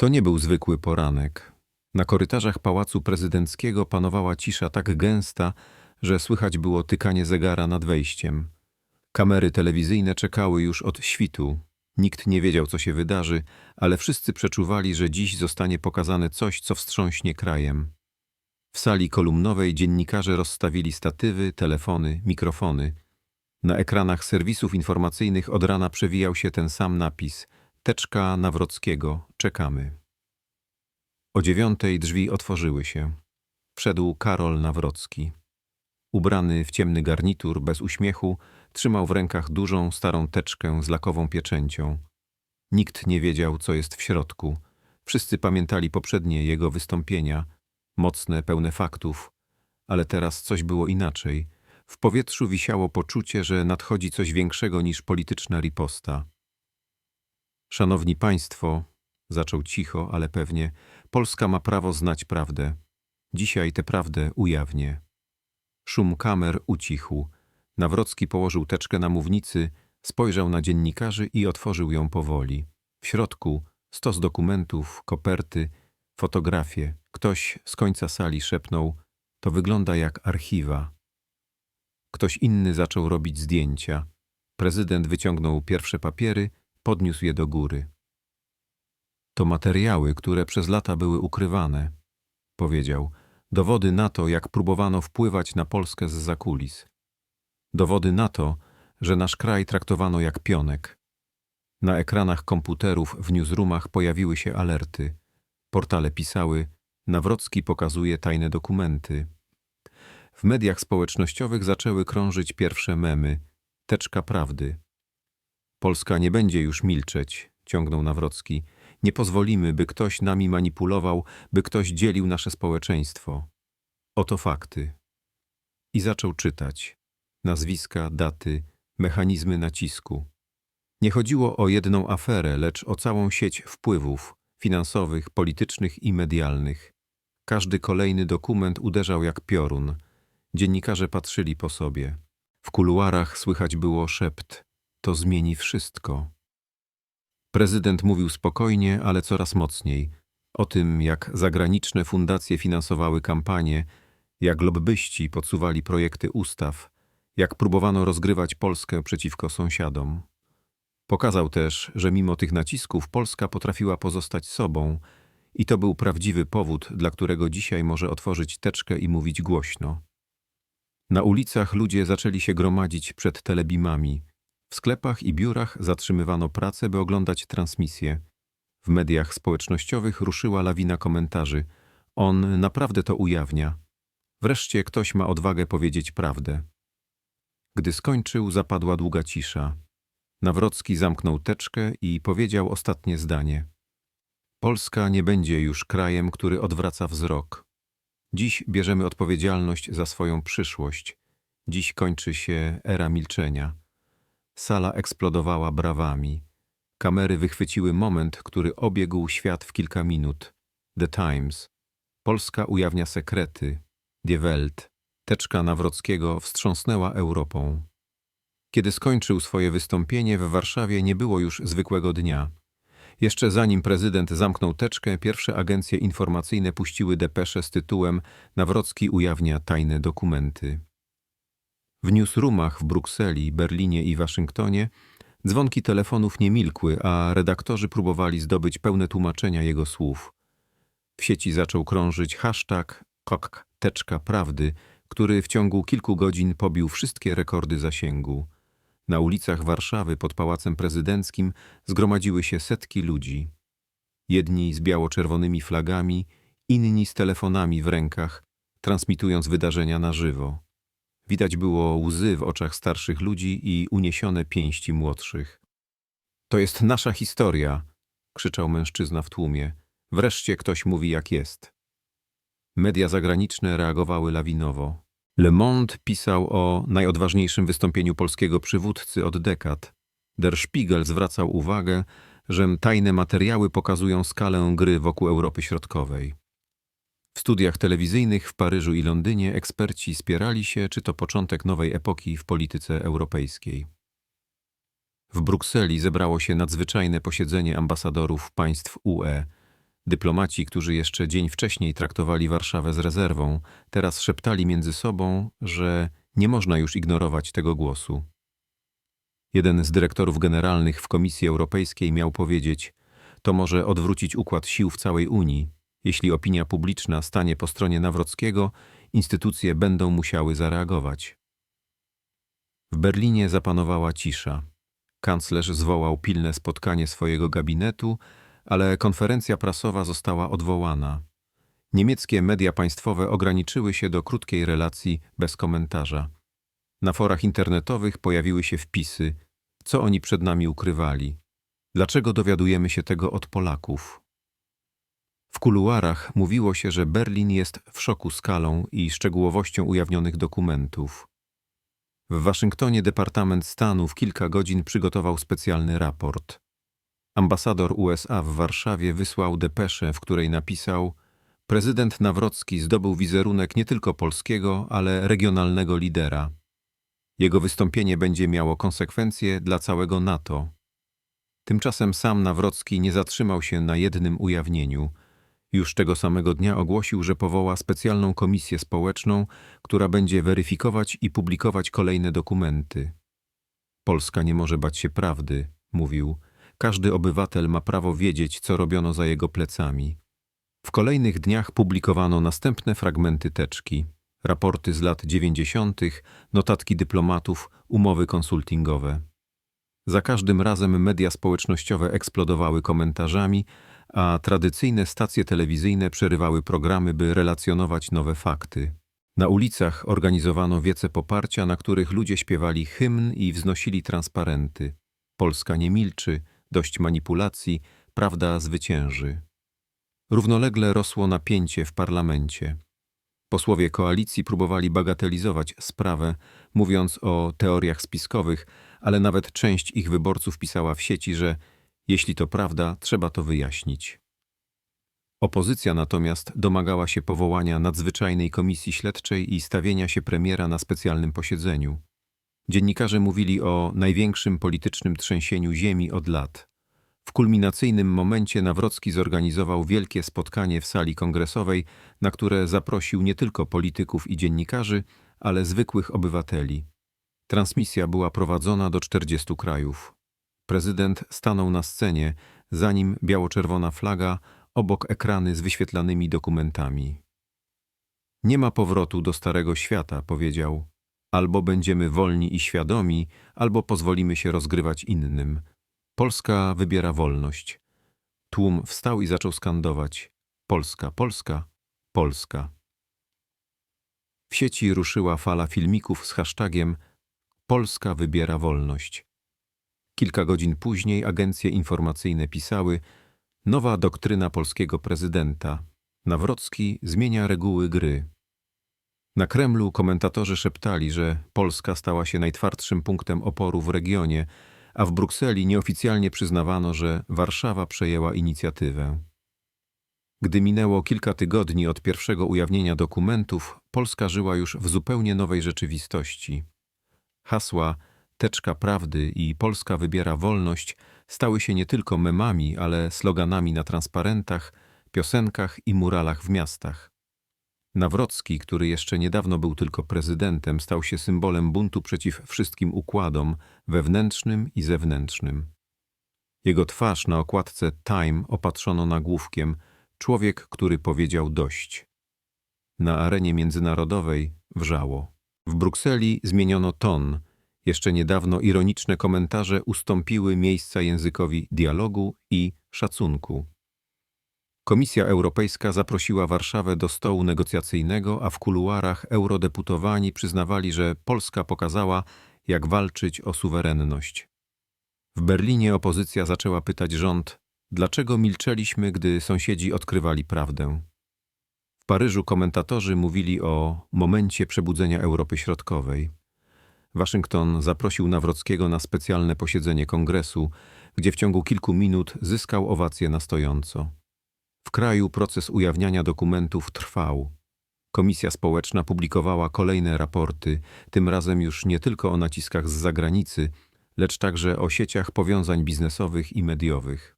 To nie był zwykły poranek. Na korytarzach pałacu prezydenckiego panowała cisza tak gęsta, że słychać było tykanie zegara nad wejściem. Kamery telewizyjne czekały już od świtu. Nikt nie wiedział, co się wydarzy, ale wszyscy przeczuwali, że dziś zostanie pokazane coś, co wstrząśnie krajem. W sali kolumnowej dziennikarze rozstawili statywy, telefony, mikrofony. Na ekranach serwisów informacyjnych od rana przewijał się ten sam napis – Teczka Nawrockiego, czekamy. O dziewiątej drzwi otworzyły się. Wszedł Karol Nawrocki. Ubrany w ciemny garnitur, bez uśmiechu, trzymał w rękach dużą, starą teczkę z lakową pieczęcią. Nikt nie wiedział, co jest w środku. Wszyscy pamiętali poprzednie jego wystąpienia, mocne, pełne faktów, ale teraz coś było inaczej. W powietrzu wisiało poczucie, że nadchodzi coś większego niż polityczna riposta. Szanowni Państwo, zaczął cicho, ale pewnie, Polska ma prawo znać prawdę. Dzisiaj tę prawdę ujawnię. Szum kamer ucichł. Nawrocki położył teczkę na mównicy, spojrzał na dziennikarzy i otworzył ją powoli. W środku stos dokumentów, koperty, fotografie. Ktoś z końca sali szepnął: To wygląda jak archiwa. Ktoś inny zaczął robić zdjęcia. Prezydent wyciągnął pierwsze papiery, podniósł je do góry. To materiały, które przez lata były ukrywane, powiedział. Dowody na to, jak próbowano wpływać na Polskę z zakulis. Dowody na to, że nasz kraj traktowano jak pionek. Na ekranach komputerów w newsroomach pojawiły się alerty. Portale pisały, Nawrocki pokazuje tajne dokumenty. W mediach społecznościowych zaczęły krążyć pierwsze memy. Teczka prawdy. Polska nie będzie już milczeć, ciągnął Nawrocki. Nie pozwolimy, by ktoś nami manipulował, by ktoś dzielił nasze społeczeństwo. Oto fakty. I zaczął czytać. Nazwiska, daty, mechanizmy nacisku. Nie chodziło o jedną aferę, lecz o całą sieć wpływów finansowych, politycznych i medialnych. Każdy kolejny dokument uderzał jak piorun. Dziennikarze patrzyli po sobie. W kuluarach słychać było szept. To zmieni wszystko. Prezydent mówił spokojnie, ale coraz mocniej. O tym, jak zagraniczne fundacje finansowały kampanię, jak lobbyści podsuwali projekty ustaw, jak próbowano rozgrywać Polskę przeciwko sąsiadom. Pokazał też, że mimo tych nacisków Polska potrafiła pozostać sobą i to był prawdziwy powód, dla którego dzisiaj może otworzyć teczkę i mówić głośno. Na ulicach ludzie zaczęli się gromadzić przed telebimami. W sklepach i biurach zatrzymywano pracę, by oglądać transmisję. W mediach społecznościowych ruszyła lawina komentarzy. On naprawdę to ujawnia. Wreszcie ktoś ma odwagę powiedzieć prawdę. Gdy skończył, zapadła długa cisza. Nawrocki zamknął teczkę i powiedział ostatnie zdanie. Polska nie będzie już krajem, który odwraca wzrok. Dziś bierzemy odpowiedzialność za swoją przyszłość. Dziś kończy się era milczenia. Sala eksplodowała brawami. Kamery wychwyciły moment, który obiegł świat w kilka minut. The Times. Polska ujawnia sekrety. Die Welt. Teczka Nawrockiego wstrząsnęła Europą. Kiedy skończył swoje wystąpienie, w Warszawie nie było już zwykłego dnia. Jeszcze zanim prezydent zamknął teczkę, pierwsze agencje informacyjne puściły depesze z tytułem Nawrocki ujawnia tajne dokumenty. W newsroomach w Brukseli, Berlinie i Waszyngtonie dzwonki telefonów nie milkły, a redaktorzy próbowali zdobyć pełne tłumaczenia jego słów. W sieci zaczął krążyć hashtag kok teczka prawdy, który w ciągu kilku godzin pobił wszystkie rekordy zasięgu. Na ulicach Warszawy pod Pałacem Prezydenckim zgromadziły się setki ludzi. Jedni z biało-czerwonymi flagami, inni z telefonami w rękach, transmitując wydarzenia na żywo. Widać było łzy w oczach starszych ludzi i uniesione pięści młodszych. To jest nasza historia, krzyczał mężczyzna w tłumie. Wreszcie ktoś mówi jak jest. Media zagraniczne reagowały lawinowo. Le Monde pisał o najodważniejszym wystąpieniu polskiego przywódcy od dekad. Der Spiegel zwracał uwagę, że tajne materiały pokazują skalę gry wokół Europy Środkowej. W studiach telewizyjnych w Paryżu i Londynie eksperci spierali się, czy to początek nowej epoki w polityce europejskiej. W Brukseli zebrało się nadzwyczajne posiedzenie ambasadorów państw UE. Dyplomaci, którzy jeszcze dzień wcześniej traktowali Warszawę z rezerwą, teraz szeptali między sobą, że nie można już ignorować tego głosu. Jeden z dyrektorów generalnych w Komisji Europejskiej miał powiedzieć: To może odwrócić układ sił w całej Unii. Jeśli opinia publiczna stanie po stronie Nawrockiego, instytucje będą musiały zareagować. W Berlinie zapanowała cisza. Kanclerz zwołał pilne spotkanie swojego gabinetu, ale konferencja prasowa została odwołana. Niemieckie media państwowe ograniczyły się do krótkiej relacji bez komentarza. Na forach internetowych pojawiły się wpisy, co oni przed nami ukrywali. Dlaczego dowiadujemy się tego od Polaków? W kuluarach mówiło się, że Berlin jest w szoku skalą i szczegółowością ujawnionych dokumentów. W Waszyngtonie Departament Stanu w kilka godzin przygotował specjalny raport. Ambasador USA w Warszawie wysłał depeszę, w której napisał: Prezydent Nawrocki zdobył wizerunek nie tylko polskiego, ale regionalnego lidera. Jego wystąpienie będzie miało konsekwencje dla całego NATO. Tymczasem sam Nawrocki nie zatrzymał się na jednym ujawnieniu. Już tego samego dnia ogłosił, że powoła specjalną komisję społeczną, która będzie weryfikować i publikować kolejne dokumenty. Polska nie może bać się prawdy, mówił. Każdy obywatel ma prawo wiedzieć, co robiono za jego plecami. W kolejnych dniach publikowano następne fragmenty teczki raporty z lat dziewięćdziesiątych, notatki dyplomatów, umowy konsultingowe. Za każdym razem media społecznościowe eksplodowały komentarzami, a tradycyjne stacje telewizyjne przerywały programy, by relacjonować nowe fakty. Na ulicach organizowano wiece poparcia, na których ludzie śpiewali hymn i wznosili transparenty. Polska nie milczy, dość manipulacji, prawda zwycięży. Równolegle rosło napięcie w parlamencie. Posłowie koalicji próbowali bagatelizować sprawę, mówiąc o teoriach spiskowych, ale nawet część ich wyborców pisała w sieci, że jeśli to prawda, trzeba to wyjaśnić. Opozycja natomiast domagała się powołania nadzwyczajnej komisji śledczej i stawienia się premiera na specjalnym posiedzeniu. Dziennikarze mówili o największym politycznym trzęsieniu ziemi od lat. W kulminacyjnym momencie Nawrocki zorganizował wielkie spotkanie w sali kongresowej, na które zaprosił nie tylko polityków i dziennikarzy, ale zwykłych obywateli. Transmisja była prowadzona do 40 krajów. Prezydent stanął na scenie, zanim biało-czerwona flaga, obok ekrany z wyświetlanymi dokumentami. Nie ma powrotu do starego świata, powiedział. Albo będziemy wolni i świadomi, albo pozwolimy się rozgrywać innym. Polska wybiera wolność. Tłum wstał i zaczął skandować: Polska, Polska, Polska. W sieci ruszyła fala filmików z hashtagiem Polska wybiera wolność. Kilka godzin później agencje informacyjne pisały: Nowa doktryna polskiego prezydenta. Nawrocki zmienia reguły gry. Na Kremlu komentatorzy szeptali, że Polska stała się najtwardszym punktem oporu w regionie a w Brukseli nieoficjalnie przyznawano, że Warszawa przejęła inicjatywę. Gdy minęło kilka tygodni od pierwszego ujawnienia dokumentów, Polska żyła już w zupełnie nowej rzeczywistości. Hasła Teczka Prawdy i Polska wybiera wolność stały się nie tylko memami, ale sloganami na transparentach, piosenkach i muralach w miastach. Nawrocki, który jeszcze niedawno był tylko prezydentem, stał się symbolem buntu przeciw wszystkim układom wewnętrznym i zewnętrznym. Jego twarz na okładce Time opatrzono nagłówkiem Człowiek, który powiedział dość. Na arenie międzynarodowej wrzało. W Brukseli zmieniono ton. Jeszcze niedawno ironiczne komentarze ustąpiły miejsca językowi dialogu i szacunku. Komisja Europejska zaprosiła Warszawę do stołu negocjacyjnego, a w kuluarach eurodeputowani przyznawali, że Polska pokazała, jak walczyć o suwerenność. W Berlinie opozycja zaczęła pytać rząd, dlaczego milczeliśmy, gdy sąsiedzi odkrywali prawdę. W Paryżu komentatorzy mówili o momencie przebudzenia Europy Środkowej. Waszyngton zaprosił Nawrockiego na specjalne posiedzenie kongresu, gdzie w ciągu kilku minut zyskał owację na stojąco. W kraju proces ujawniania dokumentów trwał. Komisja społeczna publikowała kolejne raporty, tym razem już nie tylko o naciskach z zagranicy, lecz także o sieciach powiązań biznesowych i mediowych.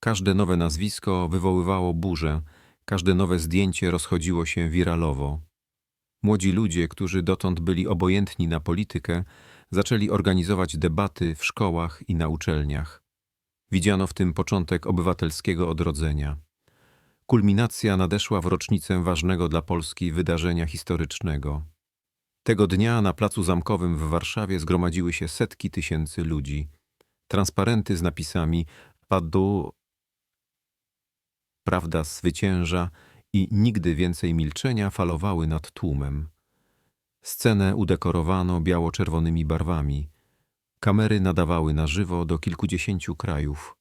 Każde nowe nazwisko wywoływało burzę, każde nowe zdjęcie rozchodziło się wiralowo. Młodzi ludzie, którzy dotąd byli obojętni na politykę, zaczęli organizować debaty w szkołach i na uczelniach. Widziano w tym początek obywatelskiego odrodzenia. Kulminacja nadeszła w rocznicę ważnego dla Polski wydarzenia historycznego. Tego dnia na placu zamkowym w Warszawie zgromadziły się setki tysięcy ludzi. Transparenty z napisami Padu Prawda zwycięża i nigdy więcej milczenia falowały nad tłumem. Scenę udekorowano biało-czerwonymi barwami. Kamery nadawały na żywo do kilkudziesięciu krajów.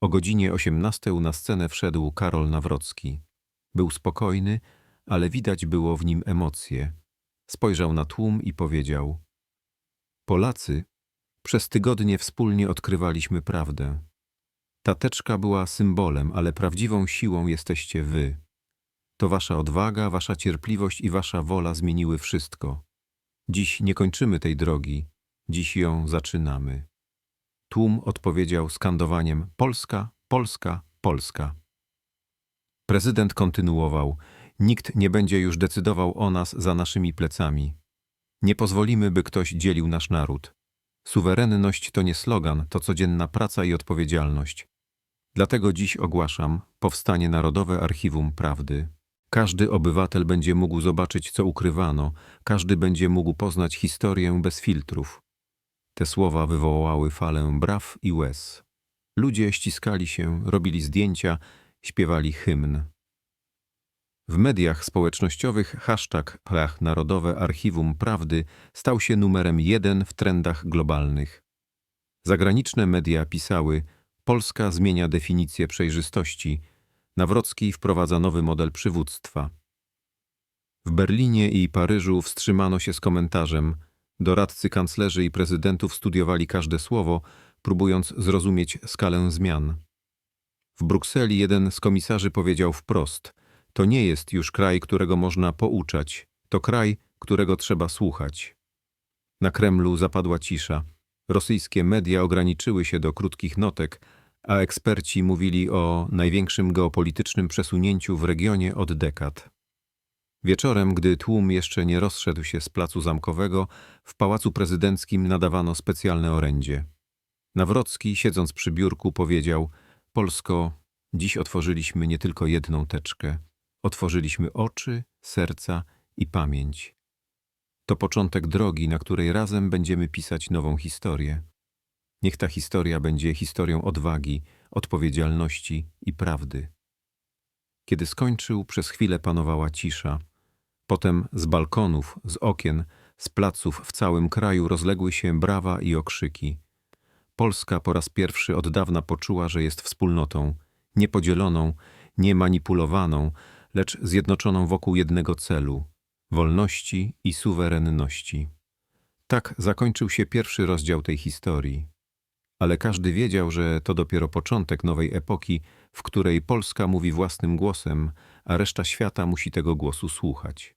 O godzinie osiemnastej na scenę wszedł Karol Nawrocki. Był spokojny, ale widać było w nim emocje. Spojrzał na tłum i powiedział: Polacy, przez tygodnie wspólnie odkrywaliśmy prawdę. Ta teczka była symbolem, ale prawdziwą siłą jesteście wy. To wasza odwaga, wasza cierpliwość i wasza wola zmieniły wszystko. Dziś nie kończymy tej drogi, dziś ją zaczynamy. Tłum odpowiedział skandowaniem Polska, Polska, Polska. Prezydent kontynuował: Nikt nie będzie już decydował o nas za naszymi plecami. Nie pozwolimy, by ktoś dzielił nasz naród. Suwerenność to nie slogan, to codzienna praca i odpowiedzialność. Dlatego dziś ogłaszam powstanie Narodowe Archiwum Prawdy. Każdy obywatel będzie mógł zobaczyć, co ukrywano, każdy będzie mógł poznać historię bez filtrów. Te słowa wywołały falę braw i łez. Ludzie ściskali się, robili zdjęcia, śpiewali hymn. W mediach społecznościowych hashtag Plach Narodowe Archiwum Prawdy stał się numerem jeden w trendach globalnych. Zagraniczne media pisały Polska zmienia definicję przejrzystości, Nawrocki wprowadza nowy model przywództwa. W Berlinie i Paryżu wstrzymano się z komentarzem. Doradcy kanclerzy i prezydentów studiowali każde słowo, próbując zrozumieć skalę zmian. W Brukseli jeden z komisarzy powiedział wprost: To nie jest już kraj, którego można pouczać, to kraj, którego trzeba słuchać. Na Kremlu zapadła cisza. Rosyjskie media ograniczyły się do krótkich notek, a eksperci mówili o największym geopolitycznym przesunięciu w regionie od dekad. Wieczorem, gdy tłum jeszcze nie rozszedł się z placu zamkowego, w pałacu prezydenckim nadawano specjalne orędzie. Nawrocki, siedząc przy biurku, powiedział: Polsko, dziś otworzyliśmy nie tylko jedną teczkę, otworzyliśmy oczy, serca i pamięć. To początek drogi, na której razem będziemy pisać nową historię. Niech ta historia będzie historią odwagi, odpowiedzialności i prawdy. Kiedy skończył, przez chwilę panowała cisza. Potem z balkonów, z okien, z placów w całym kraju rozległy się brawa i okrzyki. Polska po raz pierwszy od dawna poczuła, że jest wspólnotą, niepodzieloną, nie manipulowaną, lecz zjednoczoną wokół jednego celu wolności i suwerenności. Tak zakończył się pierwszy rozdział tej historii ale każdy wiedział, że to dopiero początek nowej epoki, w której Polska mówi własnym głosem, a reszta świata musi tego głosu słuchać.